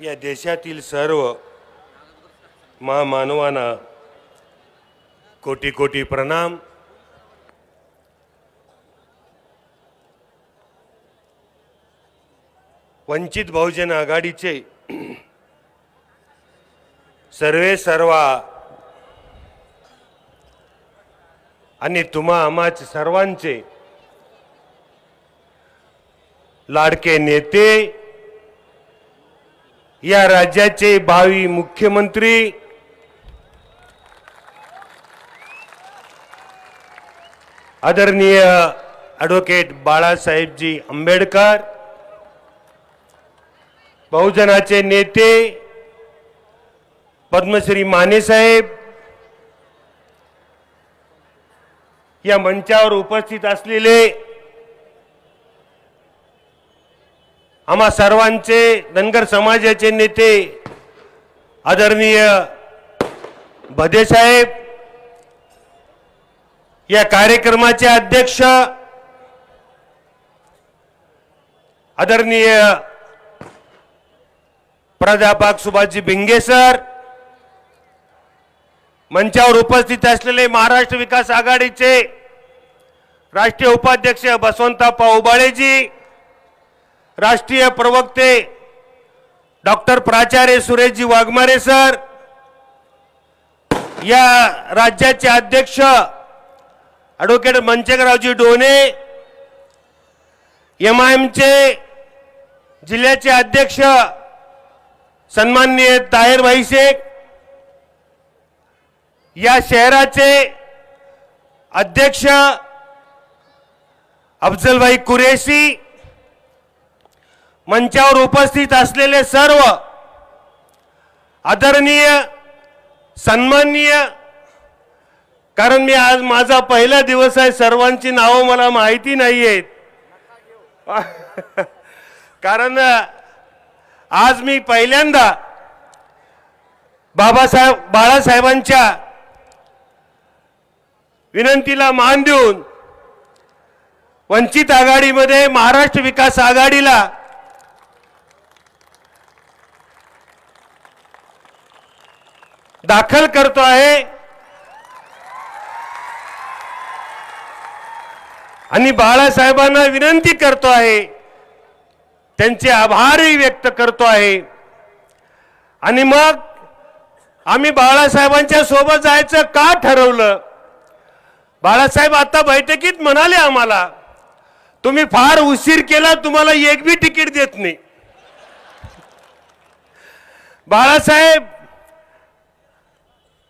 या देशातील सर्व महामानवांना कोटी कोटी प्रणाम. वंचित बहुजन आघाडीचे सर्वे सर्वा आणि तुम्हा आम्हा सर्वांचे लाडके नेते या राज्याचे भावी मुख्यमंत्री आदरणीय ॲडव्होकेट बाळासाहेबजी आंबेडकर बहुजनाचे नेते पद्मश्री मानेसाहेब या मंचावर उपस्थित असलेले आम्हा सर्वांचे धनगर समाजाचे नेते आदरणीय भदेसाहेब या कार्यक्रमाचे अध्यक्ष आदरणीय प्राध्यापक सुभाषजी भिंगे सर मंचावर उपस्थित असलेले महाराष्ट्र विकास आघाडीचे राष्ट्रीय उपाध्यक्ष बसवंतप्पा उबाळेजी राष्ट्रीय प्रवक्ते डॉक्टर प्राचार्य सुरेशजी वाघमारे सर या राज्याचे अध्यक्ष ॲडव्होकेट मंचकरावजी डोने एम आय एमचे जिल्ह्याचे अध्यक्ष सन्माननीय ताहेरभाई शेख या शहराचे अध्यक्ष अफजलभाई कुरेशी मंचावर उपस्थित असलेले सर्व आदरणीय सन्माननीय कारण मी आज माझा पहिला दिवस आहे सर्वांची नावं मला माहिती नाही आहेत कारण आज मी पहिल्यांदा बाबासाहेब बाळासाहेबांच्या विनंतीला मान देऊन वंचित आघाडीमध्ये महाराष्ट्र विकास आघाडीला दाखल करतो आहे. आणि बाळासाहेबांना विनंती करतो आहे. त्यांचे आभारही व्यक्त करतो आहे. आणि मग आम्ही बाळासाहेबांच्या सोबत जायचं का ठरवलं? बाळासाहेब आता बैठकीत म्हणाले आम्हाला तुम्ही फार उशीर केला तुम्हाला एक बी तिकीट देत नाही. बाळासाहेब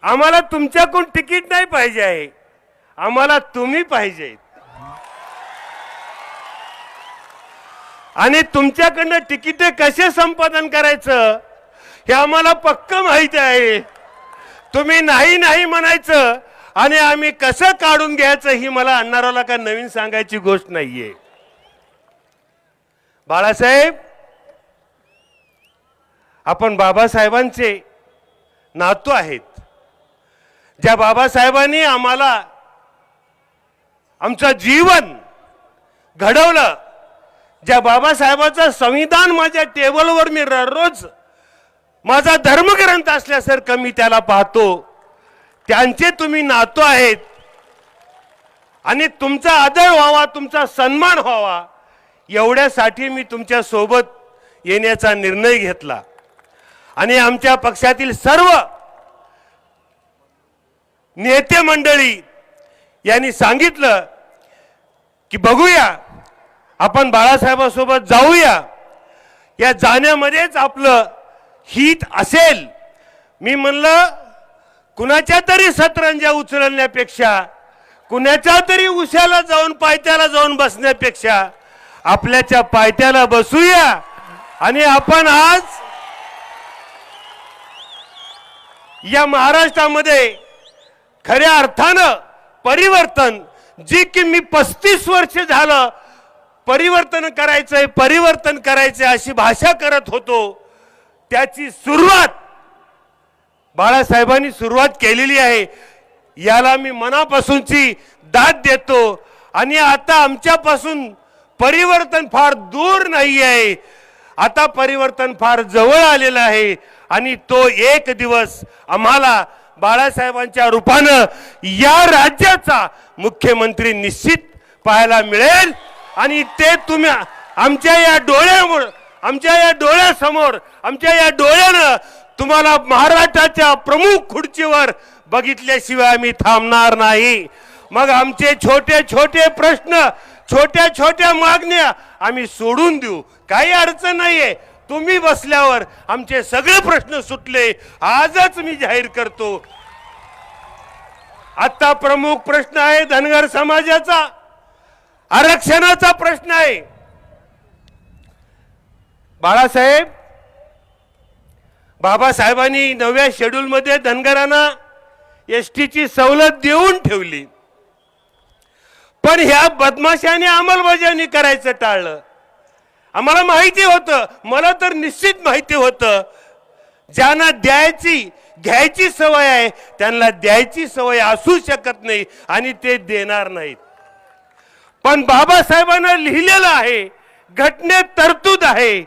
आम्हाला तुमच्याकडून तिकीट नाही पाहिजे आहे. आम्हाला तुम्ही पाहिजे. आणि तुमच्याकडनं तिकीट कसे संपादन करायचं हे आम्हाला पक्क माहिती आहे. तुम्ही नाही नाही म्हणायचं आणि आम्ही कसं काढून घ्यायचं ही मला अण्णारावला का नवीन सांगायची गोष्ट नाहीये. बाळासाहेब आपण बाबासाहेबांचे नातू आहेत. ज्या बाबासाहेबांनी आम्हाला आमचं जीवन घडवलं. ज्या बाबासाहेबाचं संविधान माझ्या टेबलवर मी रोज माझा धर्मग्रंथ असल्यासारखं मी त्याला पाहतो. त्यांचे तुम्ही नातो आहेत. आणि तुमचा आदर व्हावा तुमचा सन्मान व्हावा एवढ्यासाठी मी तुमच्यासोबत येण्याचा निर्णय घेतला. आणि आमच्या पक्षातील सर्व नेते मंडळी यांनी सांगितलं की बघूया आपण बाळासाहेबांसोबत जाऊया. या जाण्यामध्येच आपलं हित असेल. मी म्हणलं कुणाच्या तरी सतरंजा उचलण्यापेक्षा कुणाच्या तरी उशाला जाऊन पायथ्याला जाऊन बसण्यापेक्षा आपल्याच्या पायथ्याला बसूया. आणि आपण आज या महाराष्ट्रामध्ये खऱ्या अर्थानं परिवर्तन जे की मी पस्तीस वर्ष झालं परिवर्तन करायचंय परिवर्तन करायचंय अशी भाषा करत होतो त्याची सुरुवात बाळासाहेबांनी सुरुवात केलेली आहे. याला मी मनापासूनची दाद देतो आणि आता आमच्यापासून परिवर्तन फार दूर नाही आहे आता परिवर्तन फार जवळ आलेलं आहे आणि तो एक दिवस आम्हाला बाळासाहेबांच्या रूपानं या राज्याचा मुख्यमंत्री निश्चित पाहायला मिळेल. आणि ते तुम्ही आमच्या या डोळ्यामुळं आमच्या या डोळ्यासमोर आमच्या या डोळ्यानं तुम्हाला महाराष्ट्राच्या प्रमुख खुर्चीवर बघितल्याशिवाय आम्ही थांबणार नाही. मग आमचे छोटे छोटे प्रश्न छोट्या छोट्या मागण्या आम्ही सोडून देऊ. काही अडचण नाहीये. तुम्ही बसल्यावर आमचे सगळे प्रश्न सुटले. आजच मी जाहीर करतो. आता प्रमुख प्रश्न आहे धनगर समाजाचा. आरक्षणाचा प्रश्न आहे. बाळासाहेब बाबासाहेबांनी नव्या शेड्यूलमध्ये धनगरांना एस टीची सवलत देऊन ठेवली. पण ह्या बदमाशाने अंमलबजावणी करायचं टाळलं. आम्हाला माहिती होतं मला तर निश्चित माहिती होतं. ज्यांना द्यायची घ्यायची सवय आहे त्यांना द्यायची सवय असू शकत नाही आणि ते देणार नाहीत. पण बाबासाहेबांना लिहिलेलं आहे घटनेत तरतूद आहे.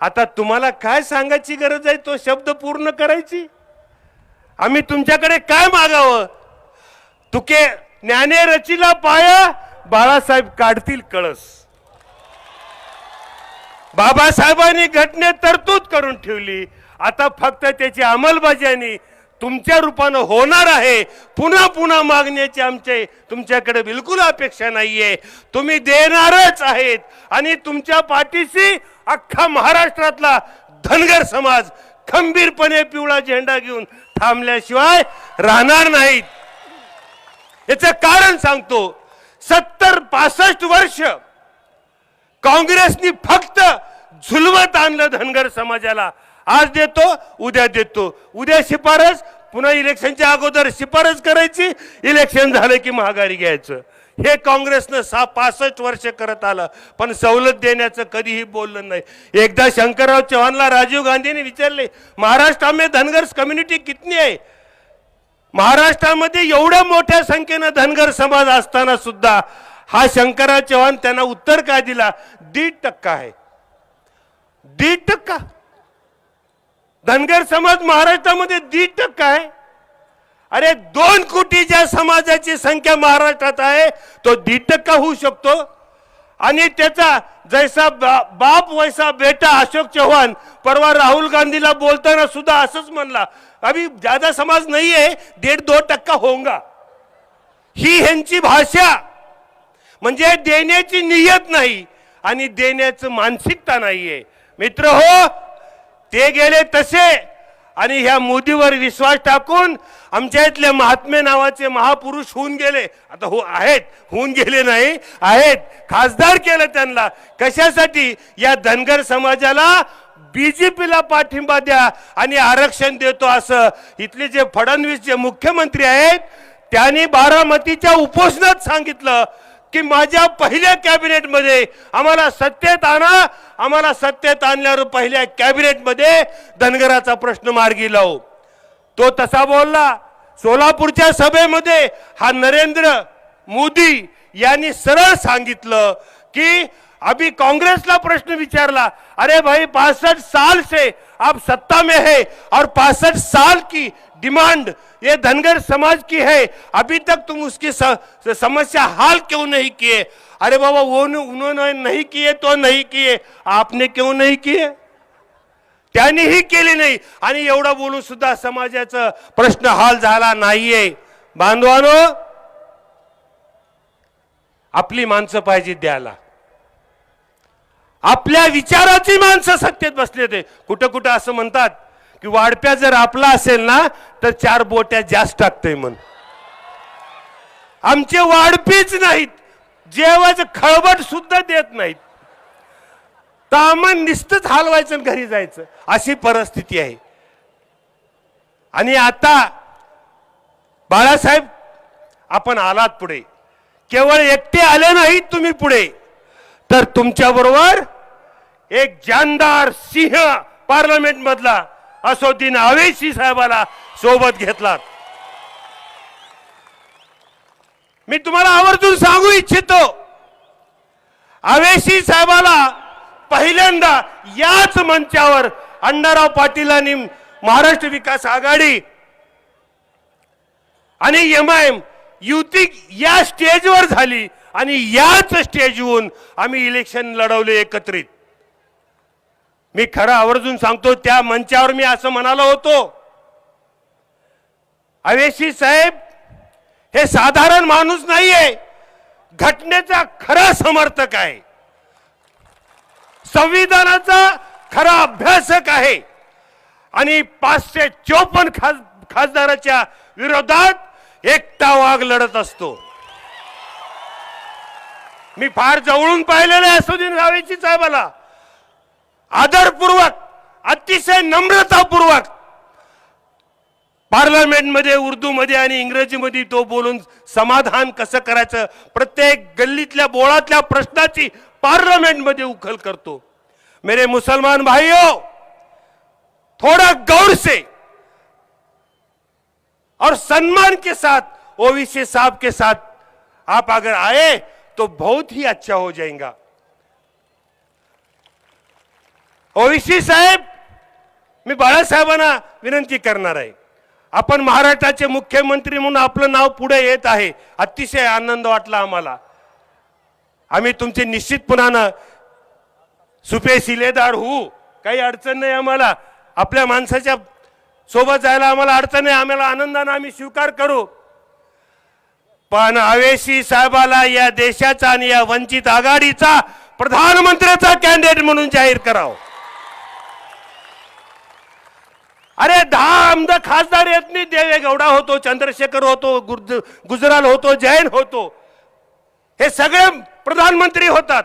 आता तुम्हाला काय सांगायची गरज आहे तो शब्द पूर्ण करायची? आम्ही तुमच्याकडे काय मागावं? तुके ज्ञाने रचिला पाया बाळासाहेब काढतील कळस. बाबासाहेबांनी घटनेत तरतूद करून ठेवली. आता फक्त त्याची अंमलबजावणी तुमच्या रूपानं होणार आहे. पुन्हा पुन्हा मागण्याची आमचे तुमच्याकडे बिलकुल अपेक्षा नाहीये. तुम्ही देणारच आहेत. आणि तुमच्या पाठीशी अख्खा महाराष्ट्रातला धनगर समाज खंबीरपणे पिवळा झेंडा घेऊन थांबल्याशिवाय राहणार नाहीत. याचं कारण सांगतो. सत्तर पासष्ट वर्ष काँग्रेसनी फक्त झुलवत आणलं धनगर समाजाला. आज देतो उद्या देतो. उद्या शिफारस पुन्हा इलेक्शनच्या अगोदर शिफारस करायची इलेक्शन झालं की महागारी घ्यायचं. हे काँग्रेसनं सहा पासष्ट वर्ष करत आलं पण सवलत देण्याचं कधीही बोललं नाही. एकदा शंकरराव चव्हाणला राजीव गांधीने विचारले महाराष्ट्रामध्ये धनगर कम्युनिटी कितनी आहे? महाराष्ट्रामध्ये एवढ्या मोठ्या संख्येनं धनगर समाज असताना सुद्धा हा शंकरराव चव्हाण त्यांना उत्तर काय दिला? दीड टक्का आहे. दीड टक्का? धनगर समाज महाराष्ट्रामध्ये दीड टक्का आहे. अरे दोन कोटीच्या समाजाची संख्या महाराष्ट्रात आहे तो दीड टक्का होऊ शकतो. आणि त्याचा जैसा बा- बाप वैसा बेटा अशोक चव्हाण परवा राहुल गांधीला बोलताना सुद्धा असंच म्हणला अभी ज्यादा समाज नाही आहे दीड दो टक्का होऊंगा. ही ह्यांची भाषा. म्हणजे देण्याची नियत नाही आणि देण्याचं मानसिकता नाहीये. मित्र हो ते गेले तसे आणि ह्या मोदीवर विश्वास टाकून आमच्या इथले महात्मे नावाचे महापुरुष होऊन गेले. आता हो आहेत होऊन गेले नाही आहेत. खासदार केलं त्यांना. कशासाठी? या धनगर समाजाला बीजेपीला पाठिंबा द्या आणि आरक्षण देतो असं. इथले जे फडणवीस जे मुख्यमंत्री आहेत त्यांनी बारामतीच्या उपोषणात सांगितलं. की माझ्या पहिल्या कॅबिनेटमध्ये आम्हाला सत्तेत आणा आम्हाला सत्तेत आणल्यावर पहिल्या कॅबिनेटमध्ये धनगराचा प्रश्न मार्गी लावू. तो तसा बोलला. सोलापूरच्या सभेमध्ये हा नरेंद्र मोदी यांनी सरळ सांगितलं की अभी काँग्रेसला प्रश्न विचारला अरे भाई पासष्ट साल से आप सत्ता में है और पासष्ट साल की डिमांड ये धनगर समाज की है। अभी तक तुम उसकी स- समस्या हाल क्यों नहीं किए? अरे बाबा वो न- उन्होंने नहीं किए तो नहीं किए। आपने क्यों नहीं किए? त्यानेही केले नाही. आणि एवढं बोलून सुद्धा समाजाचा प्रश्न हाल झाला नाहीये. बांधवानो आपली माणसं पाहिजे द्यायला. आपल्या विचाराची माणसं सत्तेत बसले ते कुठं कुठं असं म्हणतात की वाढप्या जर आपला असेल ना तर चार बोट्या जास्त टाकतोय म्हण. आमचे वाढपीच नाहीत. जेवायचं खळबट सुद्धा देत नाहीत. तर आम्हाला हलवायचं घरी जायचं. अशी परिस्थिती आहे. आणि आता बाळासाहेब आपण आलात पुढे. केवळ एकटे आले नाहीत तुम्ही पुढे. तर तुमच्या बरोबर एक जानदार सिंह पार्लमेंट मधला असोद्दीन आवेशी साहेबाला सोबत घेतलात मी तुम्हाला आवर्जून सांगू इच्छितो आवेशी साहेबाला पहिल्यांदा याच मंचावर अण्णाराव पाटील आणि महाराष्ट्र विकास आघाडी आणि एम आय एम युती या स्टेजवर झाली आणि याच स्टेजहून आम्ही इलेक्शन लढवले एकत्रित. मी खरं आवर्जून सांगतो त्या मंचावर मी असं म्हणालो होतो. अवेशी साहेब हे साधारण माणूस नाहीये. घटनेचा खरा समर्थक आहे. संविधानाचा खरा अभ्यासक आहे. आणि पाचशे चोपन्न खास खासदाराच्या विरोधात एकटा वाघ लढत असतो. मी फार जवळून पाहिलेलं आहे असुद्दीन रावेची साहेबाला. आदरपूर्वक अतिशय नम्रतापूर्वक पार्लमेंटमध्ये उर्दूमध्ये आणि इंग्रजीमध्ये तो बोलून समाधान कसं करायचं प्रत्येक गल्लीतल्या बोळातल्या प्रश्नाची पार्लमेंटमध्ये उखल करतो. मेरे मुसलमान भाइयों थोड़ा गौर से और सम्मान के साथ ओवीसी साहब के साथ आप अगर आए तो बहुत ही अच्छा हो जाएगा। ओवीसी साहेब मी बाळासाहेबांना विनंती करणार आहे. आपण महाराष्ट्राचे मुख्यमंत्री म्हणून आपलं नाव पुढे येत आहे अतिशय आनंद वाटला आम्हाला. आम्ही तुमचे निश्चितपणानं सुपे शिलेदार होऊ काही अडचण नाही आम्हाला. आपल्या माणसाच्या सोबत जायला आम्हाला अडचण नाही आम्हाला आनंदाने आम्ही स्वीकार करू. पण अवेशी साहेबाला या देशाचा आणि या वंचित आघाडीचा प्रधानमंत्र्याचा कॅन्डिडेट म्हणून जाहीर करावं. अरे दहा आमदार खासदार येत नाही देवेगौडा होतो चंद्रशेखर होतो गुजराल होतो जैन होतो. हे सगळे प्रधानमंत्री होतात.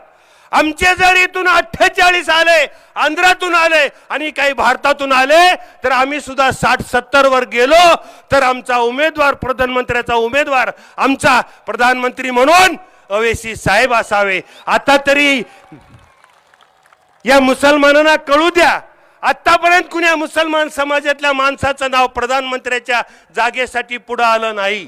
आमचे जर इथून अठ्ठेचाळीस आले आंध्रातून आले आणि काही भारतातून आले तर आम्ही सुद्धा साठ सत्तर वर गेलो तर आमचा उमेदवार प्रधानमंत्र्याचा उमेदवार आमचा प्रधानमंत्री म्हणून अवेशी साहेब असावे. आता तरी या मुसलमानांना कळू द्या. आतापर्यंत कुण्या मुसलमान समाजातल्या माणसाचं नाव प्रधानमंत्र्याच्या जागेसाठी पुढं आलं नाही.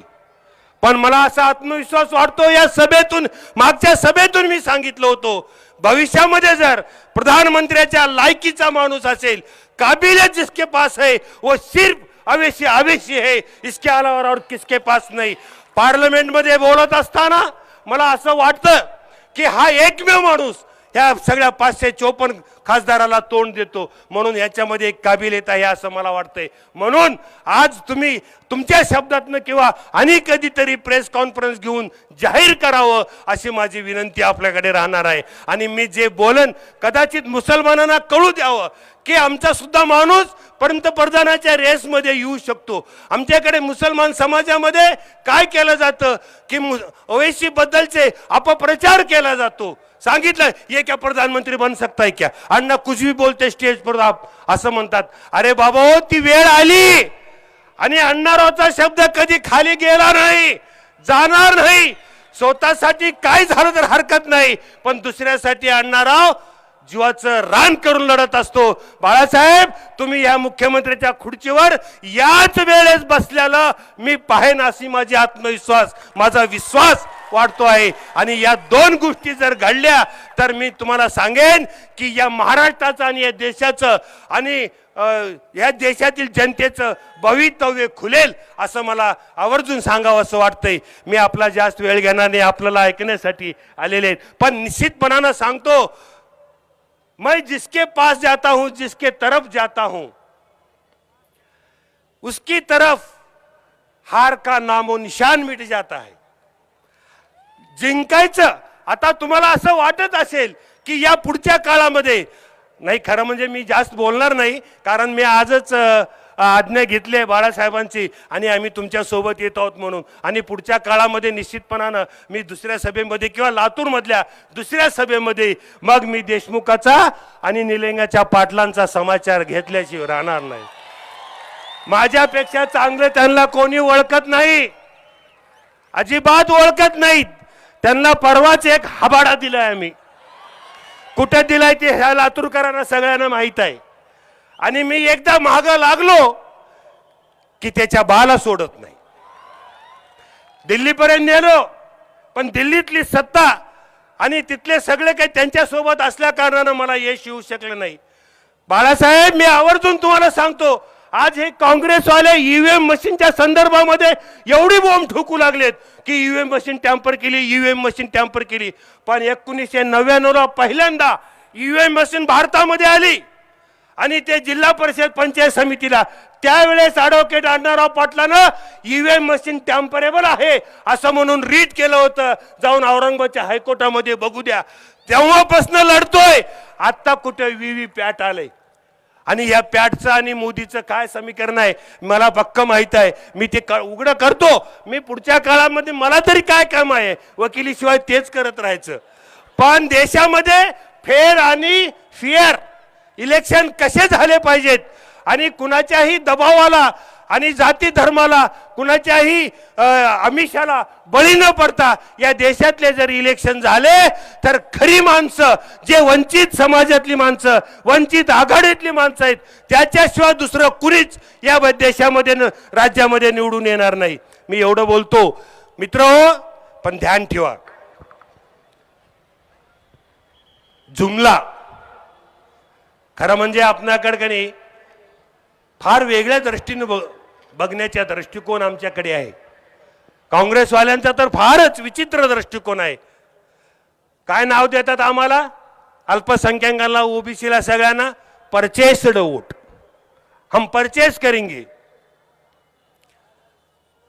पण मला असा आत्मविश्वास वाटतो या सभेतून मागच्या सभेतून मी सांगितलं होतो भविष्यामध्ये जर प्रधानमंत्र्याच्या लायकीचा माणूस असेल काबिलियत जिसके पास है वो सिर्फ अवेशी अवेशी है इसके अलावा और किसके पास नाही. पार्लमेंटमध्ये बोलत असताना मला असं वाटतं की हा एकमेव माणूस ह्या सगळ्या पाचशे चोपन्न खासदाराला तोंड देतो. म्हणून याच्यामध्ये एक काबिलियत आहे असं मला वाटतंय. म्हणून आज तुम्ही तुमच्या शब्दातनं किंवा आणि कधीतरी प्रेस कॉन्फरन्स घेऊन जाहीर करावं अशी माझी विनंती आपल्याकडे राहणार आहे. आणि मी जे बोलन कदाचित मुसलमानांना कळू द्यावं की आमचा सुद्धा माणूस पंतप्रधानाच्या रेसमध्ये येऊ शकतो. आमच्याकडे मुसलमान समाजामध्ये काय केलं जातं? की मु ओवेसीबद्दलचे अपप्रचार केला जातो. सांगितलं ये क्या प्रधानमंत्री बन सकता है क्या? अण्णा कुछ भी बोलते स्टेज पर आप असं म्हणतात अरे बाबा हो ती वेळ आली. आणि अण्णारावचा शब्द कधी खाली गेला नाही जाणार नाही. स्वतःसाठी काय झालं तर हरकत नाही पण दुसऱ्यासाठी अण्णाराव जीवाचं रान करून लढत असतो. बाळासाहेब तुम्ही या मुख्यमंत्र्याच्या खुर्चीवर याच वेळेस बसल्याला मी पाहेन अशी माझी आत्मविश्वास माझा विश्वास. वाटतो आहे. आणि या दोन गोष्टी जर घडल्या तर मी तुम्हाला सांगेन की या महाराष्ट्राचं आणि या देशाचं आणि या देशातील जनतेचं भवितव्य खुलेल असं मला आवर्जून सांगावं असं वाटतंय. मी आपला जास्त वेळ घेणार नाही आपल्याला ऐकण्यासाठी आलेले आहेत. पण निश्चितपणानं सांगतो मैं जिसके पास जाता हूं जिसके तरफ जाता हूं उसकी तरफ हार का नामो निशान मिट जाता है। जिंकायचं. आता तुम्हाला असं वाटत असेल की या पुढच्या काळामध्ये नाही खरं म्हणजे मी जास्त बोलणार नाही कारण मी आजच आज्ञा घेतली आहे बाळासाहेबांची आणि आम्ही तुमच्यासोबत येत आहोत म्हणून. आणि पुढच्या काळामध्ये निश्चितपणानं मी दुसऱ्या सभेमध्ये किंवा लातूरमधल्या दुसऱ्या सभेमध्ये मग मी देशमुखाचा आणि निलंग्याच्या पाटलांचा समाचार घेतल्याशिवाय राहणार नाही. माझ्यापेक्षा चांगलं त्यांना कोणी ओळखत नाही. अजिबात ओळखत नाहीत. त्यांना परवाच एक हबाडा दिलाय आम्ही. कुठे दिलाय ते ह्या लातूरकरांना सगळ्यांना माहीत आहे. आणि मी एकदा माग लागलो की त्याच्या बाला सोडत नाही. दिल्लीपर्यंत नेलो पण दिल्लीतली सत्ता आणि तिथले सगळे काही त्यांच्यासोबत असल्या कारणानं मला यश येऊ शकलं नाही. बाळासाहेब मी आवर्जून तुम्हाला सांगतो आज हे काँग्रेसवाले ईव्हीएम मशीनच्या संदर्भामध्ये एवढी बॉम्ब ठोकू लागलेत की ईव्हीएम मशीन टॅम्पर केली ईव्हीएम मशीन टॅम्पर केली. पण एकोणीसशे नव्याण्णवला पहिल्यांदा ईव्हीएम मशीन भारतामध्ये आली. आणि ते जिल्हा परिषद पंचायत समितीला त्यावेळेस ॲडव्होकेट अण्णाराव पाटलानं ईव्हीएम मशीन टॅम्परेबल आहे असं म्हणून रीड केलं होतं. जाऊन औरंगाबादच्या हायकोर्टामध्ये बघू द्या. तेव्हापासून लढतोय. आत्ता कुठे व्ही व्ही पॅट आलंय. आणि या पॅटचं आणि मोदीचं काय समीकरण आहे? मला पक्क माहीत आहे. मी ते क- उघडं करतो. मी पुढच्या काळामध्ये मला तरी काय काम आहे? वकिलीशिवाय तेच करत राहायचं. पण देशामध्ये फेर आणि फिअर इलेक्शन कसे झाले पाहिजेत? आणि कुणाच्याही दबावाला आणि जाती धर्माला कुणाच्याही आमिषाला बळी न पडता या देशातले जर इलेक्शन झाले तर खरी माणसं जे वंचित समाजातली माणसं वंचित आघाडीतली माणसं आहेत त्याच्याशिवाय दुसरं कुणीच या देशामध्ये न- राज्यामध्ये निवडून येणार नाही. मी एवढं बोलतो. मित्र हो, पण ध्यान ठेवा. जुमला. खरं म्हणजे आपणाकडे का नाही फार वेगळ्या दृष्टीने बघ बघण्याचा दृष्टिकोन आमच्याकडे आहे. काँग्रेसवाल्यांचा तर फारच विचित्र दृष्टिकोन आहे. काय नाव देतात आम्हाला? अल्पसंख्याकांना ओबीसीला सगळ्यांना? Purchased vote. हम परचेस करेंगे.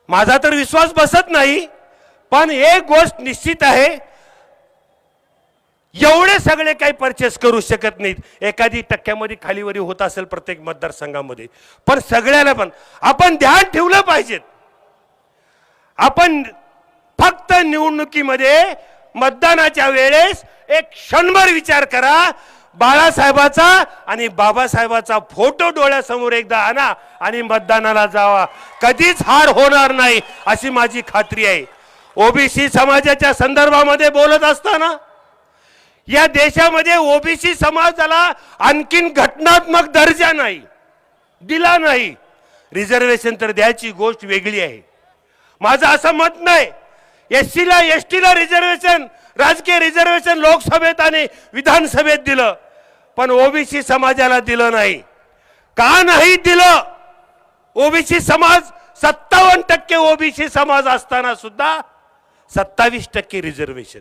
माझा तर विश्वास बसत नाही पण एक गोष्ट निश्चित आहे एवढे सगळे काही परचेस करू शकत नाहीत. एखादी टक्क्यामध्ये खालीवरी होत असेल प्रत्येक मतदारसंघामध्ये. पण सगळ्याला पण आपण ध्यान ठेवलं पाहिजेत. आपण फक्त निवडणुकीमध्ये मतदानाच्या वेळेस एक क्षणभर विचार करा. बाळासाहेबाचा आणि बाबासाहेबाचा फोटो डोळ्यासमोर एकदा आणा आणि मतदानाला जावा. कधीच हार होणार नाही अशी माझी खात्री आहे. ओबीसी समाजाच्या संदर्भामध्ये बोलत असताना या देशामध्ये ओबीसी समाजाला आणखीन घटनात्मक दर्जा नाही दिला नाही. रिझर्वेशन तर द्यायची गोष्ट वेगळी आहे. माझं असं मत नाही. एस सीला एस टीला रिझर्वेशन राजकीय रिझर्वेशन लोकसभेत आणि विधानसभेत दिलं पण ओबीसी समाजाला दिलं नाही. का नाही दिलं? ओबीसी समाज सत्तावन्न टक्के ओबीसी समाज असताना सुद्धा सत्तावीस टक्के रिझर्वेशन.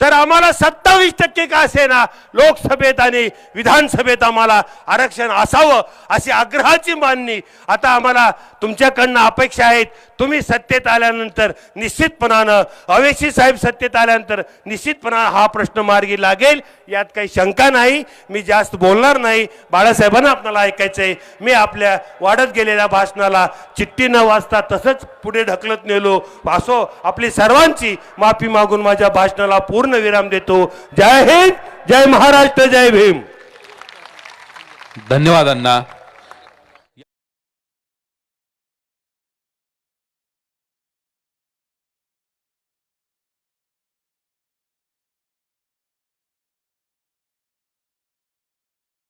तर आम्हाला सत्तावीस टक्के का असेना? लोकसभेत आणि विधानसभेत आम्हाला आरक्षण असावं अशी आग्रहाची मांडणी. आता आम्हाला तुमच्याकडनं अपेक्षा आहेत. तुम्ही सत्तेत आल्यानंतर निश्चितपणानं अवेशी साहेब सत्तेत आल्यानंतर निश्चितपणानं हा प्रश्न मार्गी लागेल. यात काही शंका नाही. मी जास्त बोलणार नाही. बाळासाहेबांना आपल्याला ऐकायचं आहे. मी आपल्या वाढत गेलेल्या भाषणाला चिठ्ठी न वाचता तसंच पुढे ढकलत नेलो. असो आपली सर्वांची माफी मागून माझ्या भाषणाला पूर्ण पूर्ण विराम देतो. जय हिंद जय महाराष्ट्र जय भीम. धन्यवाद अण्णा.